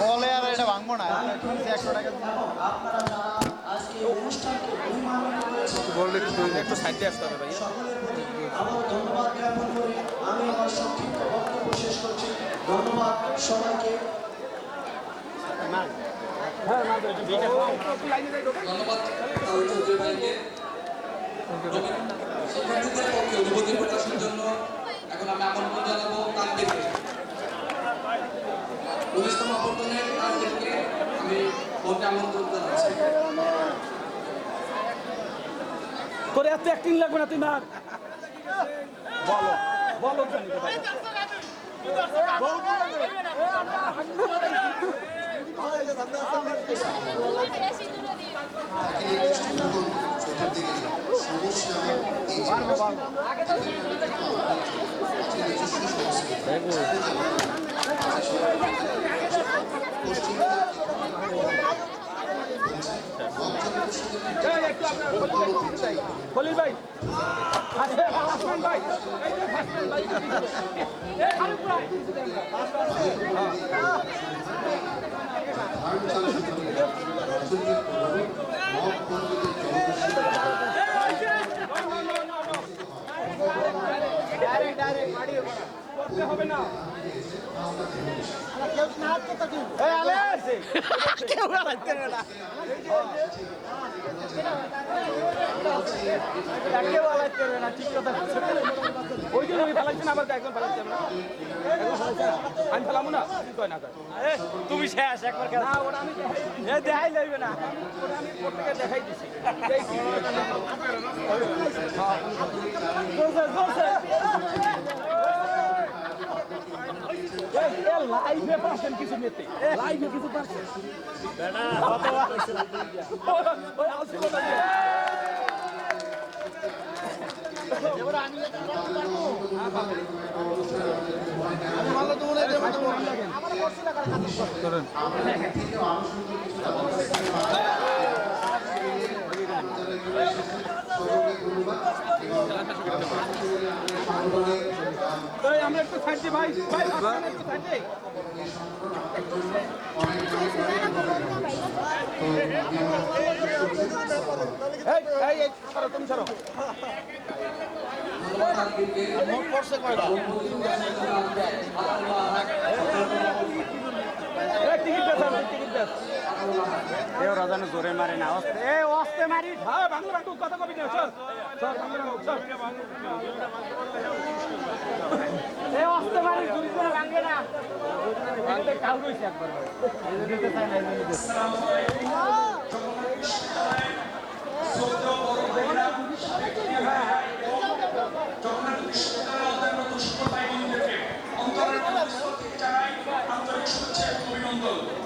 বলে আর এটা ভাঙবো না। একটু সাইডে ধন্যবাদ আমার সবাইকে ধন্যবাদ। প্রকাশের জন্য এখন আমি আমন্ত্রণ আমন্ত্রণ জানাচ্ছি তোর এত অ্যাক্টিং লাগবে না তুই মার। বলো বলো ভাই। খলিল ভাই আচ্ছা, ভাই এই যে আসমান ওই জন্য আমি ফেলাচ্ছি আবার একজন ফেলাচ্ছি আমরা একজন ফেলাচ্ছি না। আমি ফেলামো না কয়। না তুমি শেষ একবার না ওটা আমি দেখাই এ না। ওটা আমি প্রত্যেকে দেখাই দিছি এই কি? জোরসে, জোরসে। এই, এ লাইভে পাচ্ছেন কিছু নিতে লাইভে কিছু পাচ্ছেন ওই যে। আমরা একটু থাকছি ভাই। ভাই একটু সরো তুমি? এই টিকিট টিকিট এ ওরা যেন জোরে মারে না অস্তে এ অস্তে মারি। হ্যাঁ বাংলা বাংলা কথা কবি না sir sir Bangla Bangla sir এ অস্তে মারি জুরি করে ভাঙে না। কাউ রইছে একবার দিতে চাই না লগলে হোক এ পাইবে পাইবে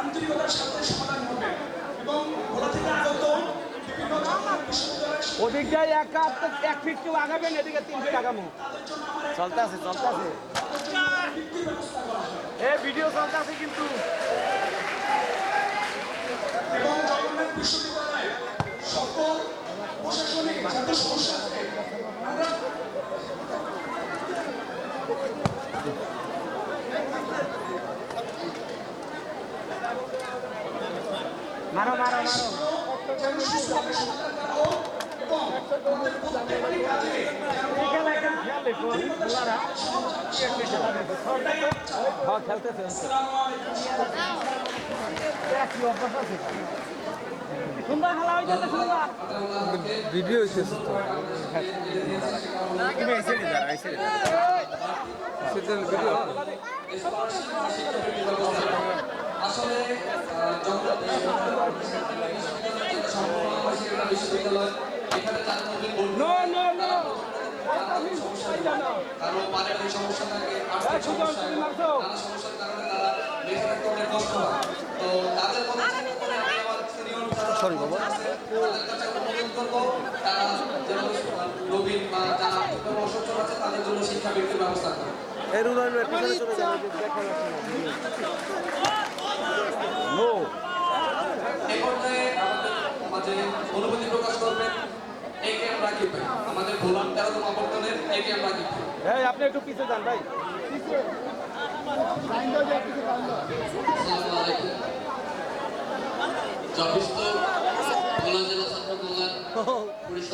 আন্তরিকতার বিভিন্ন ওদিকটায় এক কাপ এক ফিট তিন ফিট আগামো। চলতে আছে আছে। এ ভিডিও চলতে আছে কিন্তু। প্রশাসনিক যাতে সমস্যা থাকে আমরা মারো মারো মারো এখানে একটা খেয়াল রেখো খেলারা খেলতেছে কি অভ্যাস আছে সুন্দর খেলা হয়ে যাবে সুন্দর ভিডিও হইতেছে ভিডিও আসলে আহ, জগন্নাথ বিশ্ববিদ্যালয় এখানে তার মধ্যে নো নো নো। নানা রকম সমস্যা কারও পারিবারিক সমস্যা থাকে। আর্থিক সমস্যা নানা সমস্যার কারণে তারা বেঁচে থাকতে অনেক কষ্ট হয় তো তাদের কথা চিন্তা করে আমি আমার সিনিয়র যারা সরি বাবা। তাদের কাছে অনুরোধ করব তারা যেন নবীন বা যারা অসচ্ছল আছে তাদের জন্য শিক্ষা বৃত্তির ব্যবস্থা করে। এর উদাহরণ দেখা যাচ্ছে না নো এই পর্যায়ে আমাদের মাঝে অনুভূতি প্রকাশ করবেন এ কে এম আমাদের ভোলাম তেরোতম আবর্তনের এ কে এই আপনি একটু পিছিয়ে যান ভাই।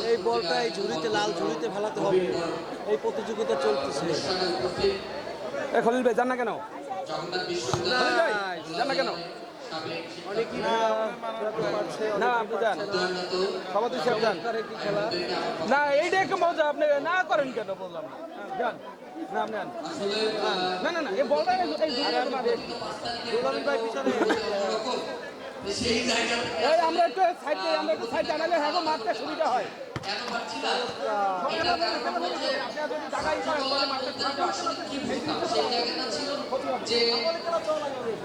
এই বলটা এই ঝুড়িতে লাল ঝুড়িতে ফেলাতে হবে। এই প্রতিযোগিতা চলতেছে। খলিল ভাই জান না কেন? না কেন? না আপনি যান। সভাপতি সাহেব যান। না এইটা একটু মজা আপনি না করেন কেন বললাম না। হ্যাঁ, যান। না আপনি না না না এই বলটা এই আমরা একটু সাইড দিই আমরা একটু সাইড জানালে হ্যাঁ মারতে সুবিধা হয় কেন পারছি না আপনারা যদি টাকাই করেন তাহলে মারতে সুবিধা। আসলে কি বুঝতাম সেই জায়গাটা ছিল যে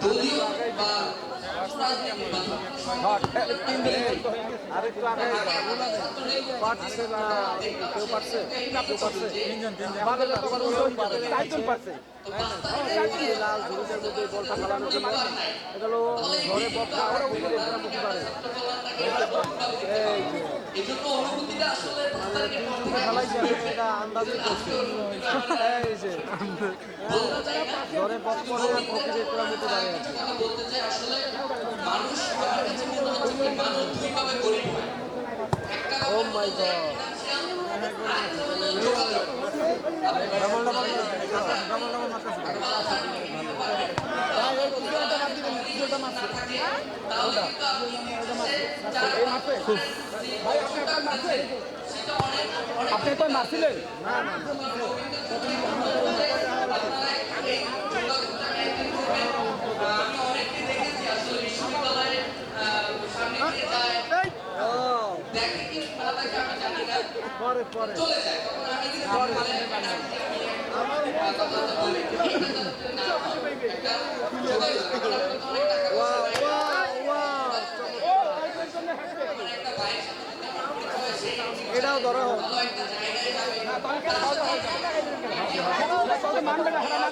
দলীয় বা লাল মধ্যে বলটা ফেলানোর জন্য ঘরে এটা আন্দাজে ঘরে বক্ত করে আর পুরা দাঁড়িয়ে আছে মানুষ আমার কাছে মনে হচ্ছে কি মানুষ দুইভাবে গরিব হয় একটা ও মাই গড আপনি তো মারছিলেন অনেককে দেখেছি আসলে বিশ্ববিদ্যালয়ের আহ, সামনে দিয়ে যায় ও দেখে কি খেলা দেখে আমি জানি না পরে পরে চলে যায় তখন আমি এটাও ধরা হোক মানবে না হারা মানবে না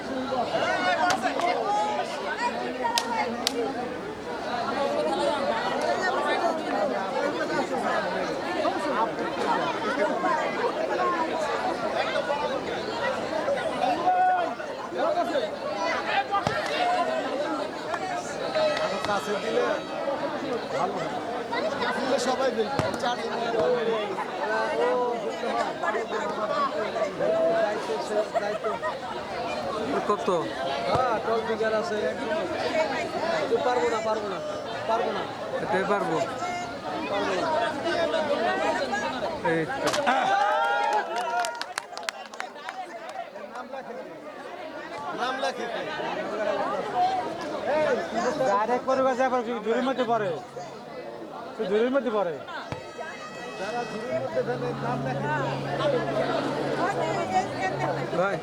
কাছে দিলে ভালো। দিলে সবাই কত? হ্যাঁ টল ফিগার আছে। পারব না পারব না পারব না। এটাই পারব। পারব না। এই তো। নাম লেখে ডাইরেক্ট করে গেছে আবার ঝুড়ির মধ্যে পড়ে? সে ঝুড়ির মধ্যে পড়ে। ভাই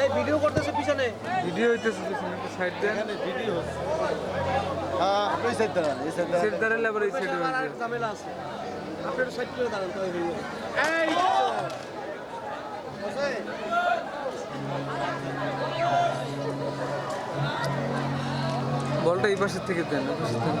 এই ভিডিও করতেছে পিছনে। ভিডিও হইতেছে সাইড দেন। ভিডিও হ্যাঁ আপনি সাইড দাঁড়ান এই সাইড সেট দাঁড়ালে আবার এই সাইডে আর ঝামেলা আছে। আপনি সাইড করে দাঁড়ান তো এই ভিডিও বলটা এই পাশের থেকে দেন ওই পাশের থেকে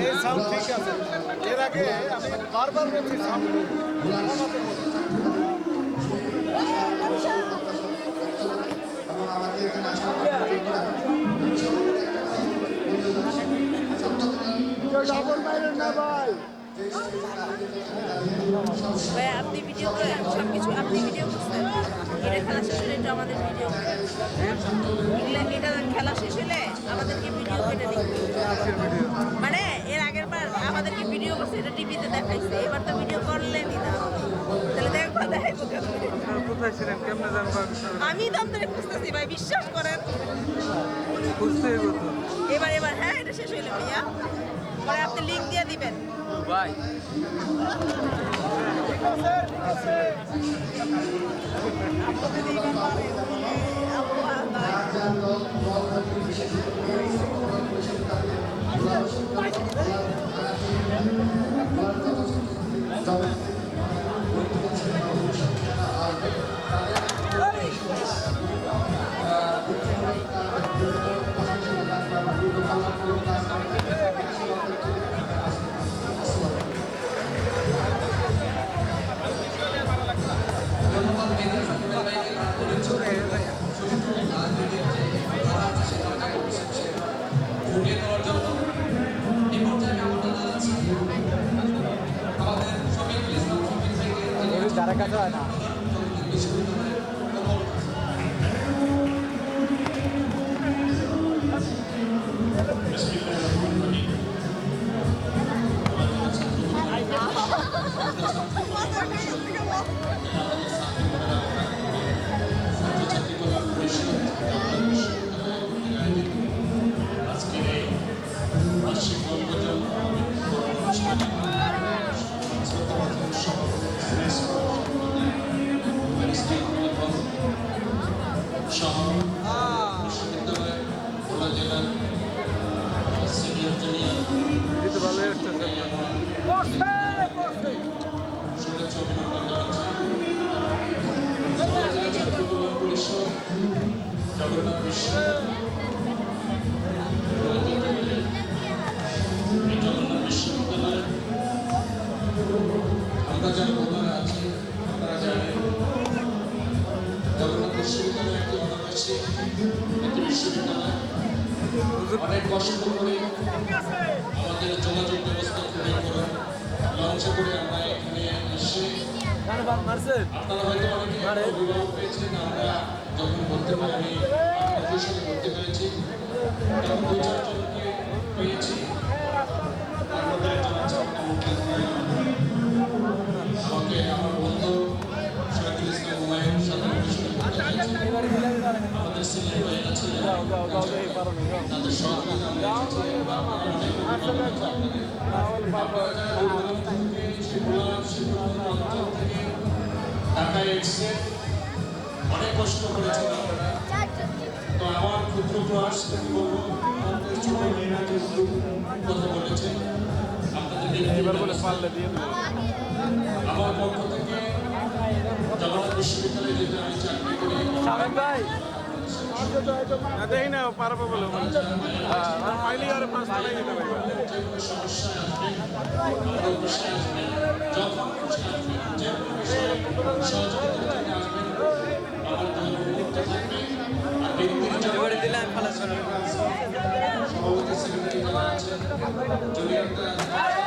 এই সাউন্ড ঠিক আছে। এর আগে আমি বারবার বলছি সাউন্ড ভাই আপনি ভিডিও করেন সব কিছু আপনি ভিডিও করছেন। এটা খেলা শেষ হলে এটা আমাদের ভিডিও করেন এটা খেলা শেষ হলে আমাদেরকে ভিডিও দিন মানে এর আগের বার আমাদেরকে ভিডিও করছে এটা টিভিতে দেখাইছে। এবার তো ভিডিও করলেনই না তাহলে দেখো দেখাইবো কোথায় ছিলেন? কেমনে জানবা আমি তো আপনাদের খুঁজতেছি ভাই বিশ্বাস করেন। এবার এবার হ্যাঁ এটা শেষ হইল ভাইয়া। পরে আপনি লিঙ্ক দিয়ে দিবেন। ভাই। ধন্যবাদ অনেক কষ্ট করে আমাদের যোগাযোগ ব্যবস্থা খুবই করে লঞ্চে করে আমরা এখানে এসে আপনারা হয়তো অনেকে অভিভাবক পেয়েছেন আমরা যখন ভর্তি হই আমি প্রফেশনে ভর্তি হয়েছি তখন দু চারজনকে পেয়েছি। তার মধ্যে একজন আছে ঢাকায় এসছে অনেক কষ্ট আপনারা তো আমার ক্ষুদ্র প্রয়াস থেকে বলব আপনাদের ছোট মেয়েরা কিন্তু আমার পক্ষ থেকে জগন্নাথ বিশ্ববিদ্যালয়ে যেহেতু আমি চাকরি দেখি না পারব বলে পাইলি আর পাঁচ দিতে সভাপতি সেক্রেটারি যারা আছেন জুনিয়ররা